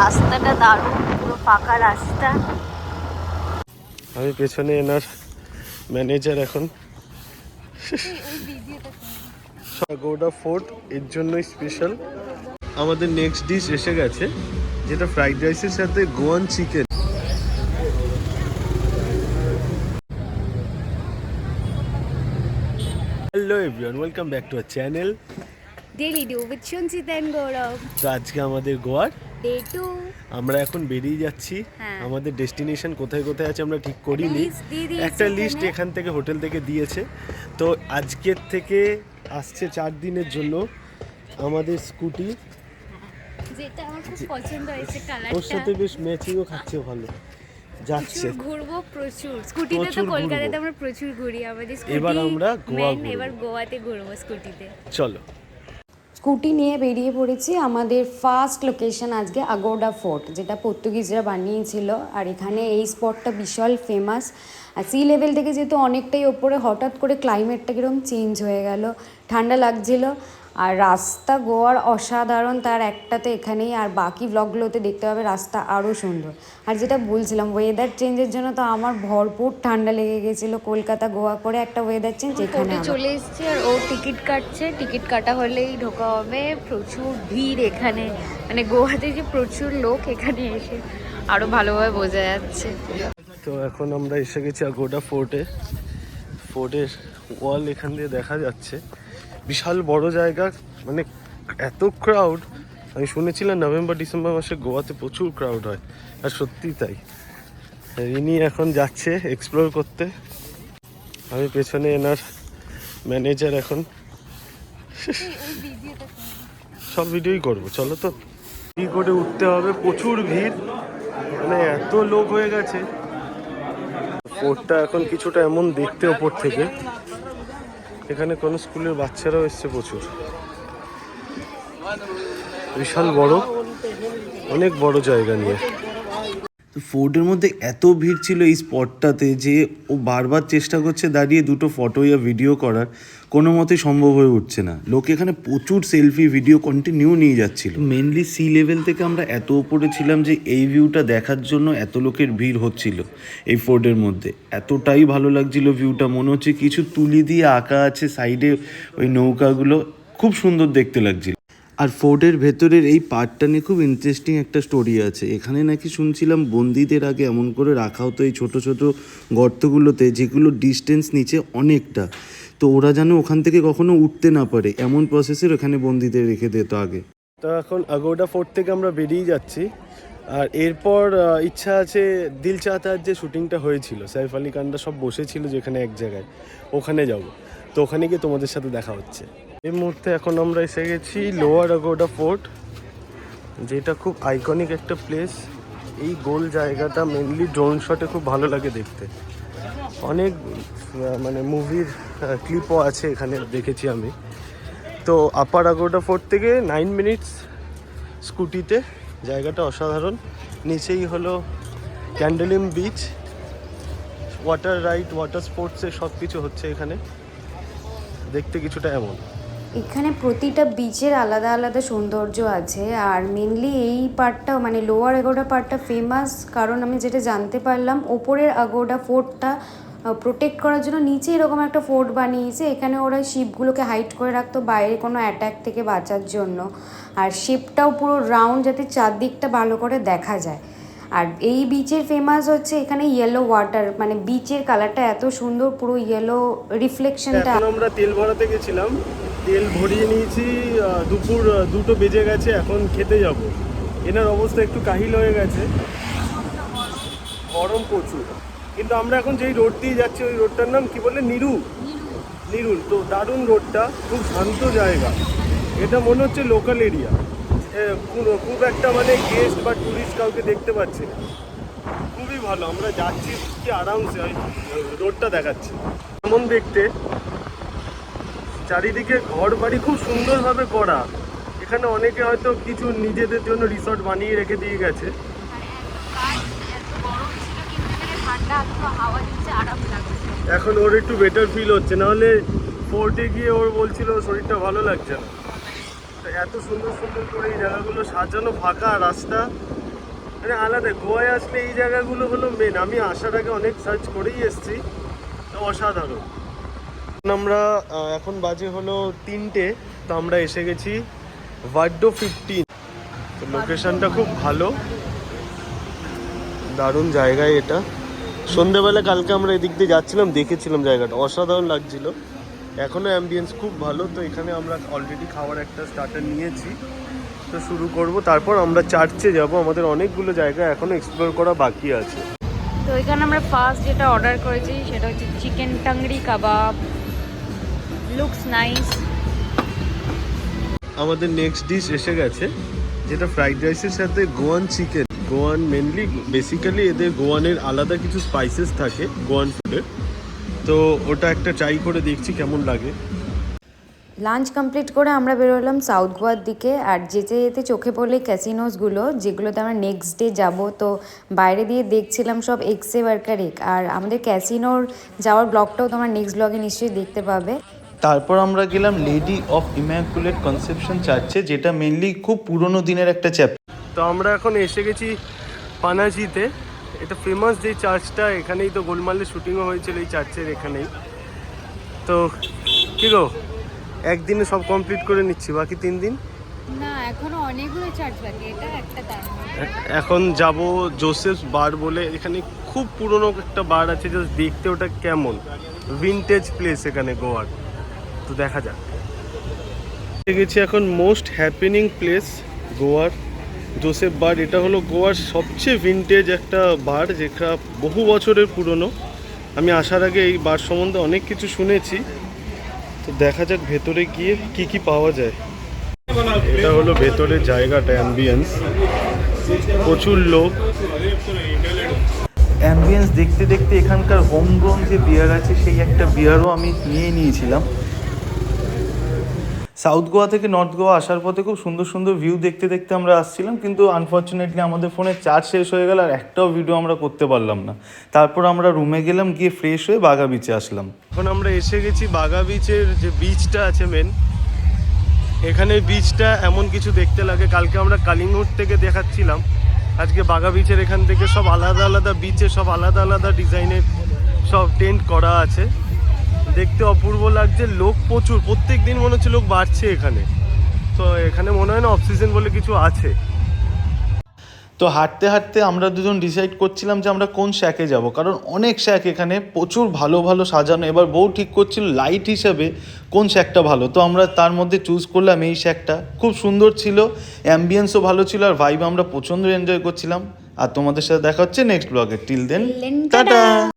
রাস্তাটা দারুণ পুরো পাকা রাস্তা। আমি পেছনে এনার ম্যানেজার এখন। গোডা ফোর্ট এর জন্যই স্পেশাল আমাদের নেক্সট ডিশ এসে গেছে যেটা ফ্রাইড রাইসের সাথে Goan chicken hello everyone welcome back to our channel daily do with Sanchit and Gaurav তো আজকে আমাদের গোয়ার ডে টু আমরা এখন বেরিয়ে যাচ্ছি। হ্যাঁ। আমাদের ডেস্টিনেশন কোথায় কোথায় আছে আমরা ঠিক করিনি। একটা লিস্ট এখান থেকে হোটেল থেকে দিয়েছে। তো আজকের থেকে আসছে চার দিনের জন্য আমাদের স্কুটি যেটা আমার খুব পছন্দ হয়েছে ওর সাথে বেশ ম্যাচিংও খাচ্ছে ভালো। যাচ্ছে। ঘুরবো প্রচুর। স্কুটিতে তো কলকাতাতে আমরা প্রচুর ঘুরি। আমাদের স্কুটি এবার আমরা গোয়া এবার গোয়াতে ঘুরবো স্কুটিতে চলো। স্কুটি নিয়ে বেরিয়ে পড়েছি। আমাদের ফার্স্ট লোকেশন আজকে আগোডা ফোর্ট যেটা পর্তুগিজরা বানিয়েছিল। আর এখানে এই স্পটটা বিশাল ফেমাস আর সি লেভেল থেকে যেহেতু অনেকটাই ওপরে, হঠাৎ করে ক্লাইমেটটা কীরকম চেঞ্জ হয়ে গেল। ঠান্ডা লাগছিল। আর রাস্তা গোয়ার অসাধারণ তার একটা তো এখানেই আর বাকি ব্লগগুলোতে দেখতে পাবে রাস্তা আরও সুন্দর। আর যেটা বলছিলাম ওয়েদার চেঞ্জের জন্য তো আমার ভরপুর ঠান্ডা লেগে গেছিল কলকাতা গোয়া করে একটা ওয়েদার চেঞ্জ এখানে চলে এসেছে আর ও টিকিট কাটছে। টিকিট কাটা হলেই ঢোকা হবে। প্রচুর ভিড় এখানে। মানে গোয়াতে যে প্রচুর লোক এখানে এসে আরও ভালোভাবে বোঝা যাচ্ছে। তো এখন আমরা এসে গেছি আগোডা ফোর্টে ফোর্টের ওয়াল এখান দিয়ে দেখা যাচ্ছে। বিশাল বড় জায়গা মানে এত ক্রাউড আমি শুনেছিলাম নভেম্বর, ডিসেম্বর মাসে গোয়াতে প্রচুর ক্রাউড হয়, আর সত্যিই তাই। ইনি এখন যাচ্ছে এক্সপ্লোর করতে। আমি পেছনে এনার ম্যানেজার এখন। সব ভিডিওই করব, চলো তো। কি করে উঠতে হবে? প্রচুর ভিড়। মানে এত লোক হয়ে গেছে। ফোর্টটা এখন কিছুটা এমন দেখতে ওপর থেকে। এখানে কোনো স্কুলের বাচ্চারাও এসছে প্রচুর। বিশাল বড় অনেক বড় জায়গা নিয়ে। তো ফোর্টের মধ্যে এত ভিড় ছিল এই স্পটটাতে যে ও বারবার চেষ্টা করছে দাঁড়িয়ে দুটো ফটো ইয়া ভিডিও করার। কোনো মতে সম্ভব হয়ে উঠছে না। লোক এখানে প্রচুর সেলফি, ভিডিও কন্টিনিউ নিয়ে যাচ্ছিল। মেনলি সি লেভেল থেকে আমরা এত উপরে ছিলাম যে এই ভিউটা দেখার জন্য এত লোকের ভিড় হচ্ছিল এই ফোর্টের মধ্যে। এতটাই ভালো লাগছিল ভিউটা মনে হচ্ছে কিছু তুলি দিয়ে আঁকা আছে সাইডে ওই নৌকাগুলো। খুব সুন্দর দেখতে লাগছিল। আর ফোর্টের ভেতরের এই পার্টটা নিয়ে খুব ইন্টারেস্টিং একটা স্টোরি আছে। এখানে নাকি শুনছিলাম বন্দিদের আগে এমন করে রাখা হতো এই ছোটো ছোটো গর্তগুলোতে যেগুলো ডিস্টেন্স নিচে অনেকটা। তো ওরা যেন ওখান থেকে কখনো উঠতে না পারে, এমন প্রসেসের ওখানে বন্দিদের রেখে দিত আগে। তো এখন আগোডা ফোর্ট থেকে আমরা বেরিয়ে যাচ্ছি। আর এরপর ইচ্ছা আছে দিল চাহতার যে শুটিংটা হয়েছিল, সাইফ আলী খানরা সব বসেছিল যেখানে এক জায়গায়, ওখানে যাব। তো ওখানে গিয়ে তোমাদের সাথে দেখা হচ্ছে। এই মুহূর্তে এখন আমরা এসে গেছি লোয়ার আগোডা ফোর্ট, যেটা খুব আইকনিক একটা প্লেস এই গোল জায়গাটা মেনলি ড্রোন শটে খুব ভালো লাগে দেখতে। অনেক মানে মুভির ক্লিপও আছে এখানে, দেখেছি আমি। তো আপার আগোডা ফোর্ট থেকে নাইন মিনিটস স্কুটিতে জায়গাটা অসাধারণ। নিচেই হলো Candolim beach water ride water স্পোর্টসের সব কিছু হচ্ছে এখানে। দেখতে কিছুটা এমন। এখানে প্রতিটা বিচের আলাদা আলাদা সৌন্দর্য আছে। আর মেনলি এই পার্টটা মানে লোয়ার আগোডা পার্টটা ফেমাস কারণ আমি যেটা জানতে পারলাম, ওপরের আগোডা ফোর্টটা প্রোটেক্ট করার জন্য নিচে এরকম একটা ফোর্ট বানিয়েছে। এখানে ওরা শিপগুলোকে হাইট করে রাখতো বাইরে কোনো অ্যাটাক থেকে বাঁচার জন্য। আর শিপটাও পুরো রাউন্ড যাতে চারদিকটা ভালো করে দেখা যায়। আর এই বিচের ফেমাস হচ্ছে এখানে ইয়েলো ওয়াটার মানে বিচের কালারটা এত সুন্দর, পুরো ইয়েলো রিফ্লেকশনটা আমরা তেল ভরাতে গেছিলাম। তেল ভরিয়ে নিয়েছি দুপুর দুটো বেজে গেছে, এখন খেতে যাব। এনার অবস্থা একটু কাহিল হয়ে গেছে। গরম প্রচুর। কিন্তু আমরা এখন যেই রোড দিয়ে যাচ্ছি, ওই রোডটার নাম কি বলে? নিরু। নিরুল। তো দারুণ রোডটা, খুব শান্ত জায়গা। এটা মনে হচ্ছে লোকাল এরিয়া খুব একটা মানে গেস্ট বা টুরিস্ট কাউকে দেখতে পাচ্ছি না। খুবই ভালো। আমরা যাচ্ছি কি আরামসে রোডটা দেখাচ্ছি। কেমন দেখতে? চারিদিকে ঘর বাড়ি খুব সুন্দরভাবে করা। এখানে অনেকে হয়তো কিছু নিজেদের জন্য রিসর্ট বানিয়ে রেখে দিয়ে গেছে। এখন ওর একটু বেটার ফিল হচ্ছে। নাহলে ফোর্টে গিয়ে ওর বলছিল শরীরটা ভালো লাগছে না। এত সুন্দর সুন্দর করে এই জায়গাগুলো সাজানো ফাঁকা রাস্তা। মানে আলাদা, গোয়ায় আসলে এই জায়গাগুলো হলো মেন আমি আসার আগে অনেক সার্চ করেই এসেছি। অসাধারণ। আমরা এখন বাজে হলো তিনটে, তো আমরা এসে গেছি ভার্ডো ফিফটিন লোকেশনটা খুব ভালো। দারুণ জায়গায় এটা। সন্ধেবেলা কালকে আমরা এদিক দিয়ে যাচ্ছিলাম, দেখেছিলাম জায়গাটা। অসাধারণ লাগছিল। এখনও অ্যাম্বিয়েন্স খুব ভালো, তো এখানে আমরা অলরেডি খাওয়ার একটা স্টার্টার নিয়েছি। তো শুরু করব। তারপর আমরা চার্চে যাব। আমাদের অনেকগুলো জায়গা এখনও এক্সপ্লোর করা বাকি আছে। তো এখানে আমরা ফার্স্ট যেটা অর্ডার করেছি, সেটা হচ্ছে chicken tangri kebab looks nice আমাদের নেক্সট ডিশ এসে গেছে যেটা ফ্রাইড রাইসের সাথে Goan chicken Goan mainly basically এদের গোয়ানের আলাদা কিছু স্পাইসেস থাকে গোয়ান ফুডের তো ওটা একটা ট্রাই করে দেখছি কেমন লাগে। লাঞ্চ কমপ্লিট করে আমরা বেরোলাম সাউথ গোয়ার দিকে আর যেতে যেতে চোখে পড়লে ক্যাসিনোসগুলো যেগুলোতে আমরা নেক্সট ডে যাব তো বাইরে দিয়ে দেখছিলাম সব এক্সে ওয়ার্কার এক। আর আমাদের ক্যাসিনোর যাওয়ার ব্লগটাও তোমার নেক্সট ব্লগে নিশ্চয়ই দেখতে পাবে। তারপর আমরা গেলাম লেডি অফ ইম্যাকুলেট কনসেপশন চার্চে যেটা মেনলি খুব পুরনো দিনের একটা চ্যাপ্টার তো আমরা এখন এসে গেছি পানাজিতে এটা ফেমাস যে চার্চটা এখানেই তো গোলমালের শুটিংও হয়েছিল এই চার্চের এখানেই। তো কি গো একদিনে সব কমপ্লিট করে নিচ্ছি বাকি তিন দিন? না এখনও অনেকগুলো চার্জ বাকি এটা একটা এখন যাব জোসেফ বার বলে এখানে খুব পুরনো একটা বার আছে জাস্ট দেখতে ওটা কেমন। ভিনটেজ প্লেস এখানে গোয়ার। তো দেখা যাক। গেছি এখন মোস্ট হ্যাপেনিং প্লেস গোয়ার। জোসেফ বার এটা হলো গোয়ার সবচেয়ে ভিনটেজ একটা বার, যেটা বহু বছরের পুরনো। আমি আসার আগে এই বার সম্বন্ধে অনেক কিছু শুনেছি। তো দেখা যাক ভেতরে গিয়ে কি কি পাওয়া যায়। এটা হলো ভেতরের জায়গাটা অ্যাম্বিয়েন্স প্রচুর লোক। অ্যাম্বিয়েন্স দেখতে দেখতে এখানকার হোম গ্রোন যে বিয়ার আছে, সেই একটা বিয়ারও আমি নিয়ে নিয়েছিলাম। সাউথ গোয়া থেকে নর্থ গোয়া আসার পথে খুব সুন্দর সুন্দর ভিউ দেখতে দেখতে আমরা আসছিলাম, কিন্তু আনফর্চুনেটলি আমাদের ফোনে চার্জ শেষ হয়ে গেল আর একটাও ভিডিও আমরা করতে পারলাম না। তারপর আমরা রুমে গেলাম, গিয়ে ফ্রেশ হয়ে বাগা বিচে আসলাম। এখন আমরা এসে গেছি বাগা বিচের যে বিচটা আছে মেন এখানে বিচটা এমন কিছু দেখতে লাগে। কালকে আমরা কালিঙ্গুট থেকে দেখাচ্ছিলাম। আজকে বাগা বিচের এখান থেকে সব আলাদা আলাদা বিচে সব আলাদা আলাদা ডিজাইনের সব টেন্ট করা আছে। দেখতে অপূর্ব লাগছে লোক প্রচুর প্রত্যেক দিন মনে হচ্ছে লোক বাড়ছে এখানে। তো এখানে মনে হয় না অফ সিজন বলে কিছু আছে। তো হাঁটতে হাঁটতে আমরা দুজন ডিসাইড করছিলাম যে আমরা কোন শ্যাকে যাব কারণ অনেক শ্যাক এখানে প্রচুর ভালো ভালো সাজানো। এবার বউ ঠিক করছিল লাইট হিসাবে কোন শ্যাকটা ভালো। তো আমরা তার মধ্যে চুজ করলাম এই শ্যাকটা খুব সুন্দর ছিল অ্যাম্বিয়েন্সও ভালো ছিল আর ভাইব আমরা প্রচণ্ড এনজয় করছিলাম। আর তোমাদের সাথে দেখা হচ্ছে নেক্সট ব্লগে টিল দেন টাটা। টাটা!